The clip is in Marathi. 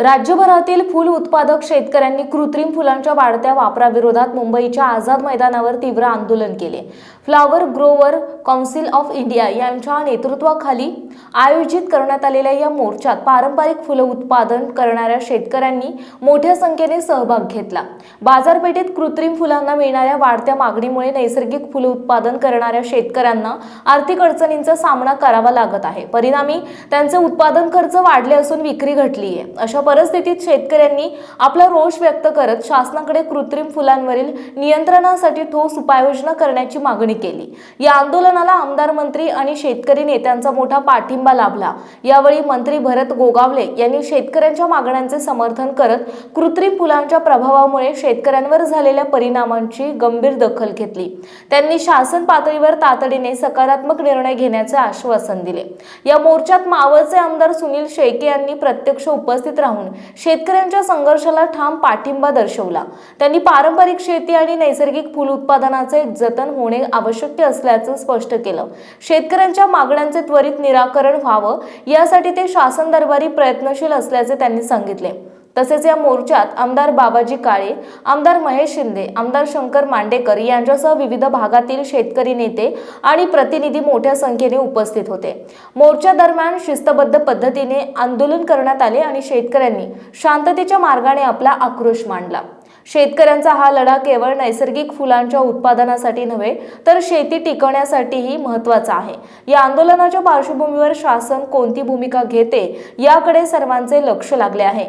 राज्यभरातील फुल उत्पादक शेतकऱ्यांनी कृत्रिम फुलांच्या वाढत्या वापराविरोधात मुंबईच्या आझाद मैदानावर तीव्र आंदोलन केले. Flower grower council of India यांच्या नेतृत्वाखाली आयोजित करण्यात आलेल्या या मोर्चात पारंपरिक फुलं उत्पादन करणाऱ्या शेतकऱ्यांनी मोठ्या संख्येने सहभाग घेतला. बाजारपेठेत कृत्रिम फुलांना मिळणाऱ्या वाढत्या मागणीमुळे नैसर्गिक फुलं उत्पादन करणाऱ्या शेतकऱ्यांना आर्थिक अडचणींचा सामना करावा लागत आहे. परिणामी त्यांचे उत्पादन खर्च वाढले असून विक्री घटली आहे अशा परिस्थितीत शेतकऱ्यांनी आपला रोष व्यक्त करत शासनाकडे कृत्रिम फुलांवरील नियंत्रणासाठी ठोस उपाययोजना करण्याची मागणी केली. या आंदोलनाला आमदार मंत्री आणि शेतकरी नेत्यांचा मोठा पाठिंबा लाभला. यावेळी मंत्री भरत गोगावले यांनी शेतकऱ्यांच्या मागण्यांचे समर्थन करत कृत्रिम फुलांच्या प्रभावामुळे शेतकऱ्यांवर झालेल्या परिणामांची गंभीर दखल घेतली. त्यांनी शासन पातळीवर तातडीने सकारात्मक निर्णय घेण्याचे आश्वासन दिले. या मोर्चात मावळचे आमदार सुनील शेळके यांनी प्रत्यक्ष उपस्थित राहून शेतकऱ्यांच्या संघर्षाला ठाम पाठिंबा दर्शवला. त्यांनी पारंपरिक शेती आणि नैसर्गिक फुल उत्पादनाचे जतन होणे आवश्यक असल्याचं स्पष्ट केलं. शेतकऱ्यांच्या मागण्यांचे त्वरित निराकरण व्हावं यासाठी ते शासन दरबारी प्रयत्नशील असल्याचे त्यांनी सांगितले. तसेच या मोर्चात आमदार बाबाजी काळे आमदार महेश शिंदे आमदार शंकर मांडेकर यांच्यासह विविध भागातील शेतकरी नेते आणि प्रतिनिधी मोठ्या संख्येने उपस्थित होते. मोर्चा दरम्यान शिस्तबद्ध पद्धतीने आंदोलन करण्यात आले आणि शेतकऱ्यांनी शांततेच्या मार्गाने आपला आक्रोश मांडला. शेतकऱ्यांचा हा लढा केवळ नैसर्गिक फुलांच्या उत्पादनासाठी नव्हे तर शेती टिकवण्यासाठीही महत्त्वाचा आहे. या आंदोलनाच्या पार्श्वभूमीवर शासन कोणती भूमिका घेते याकडे सर्वांचे लक्ष लागले आहे.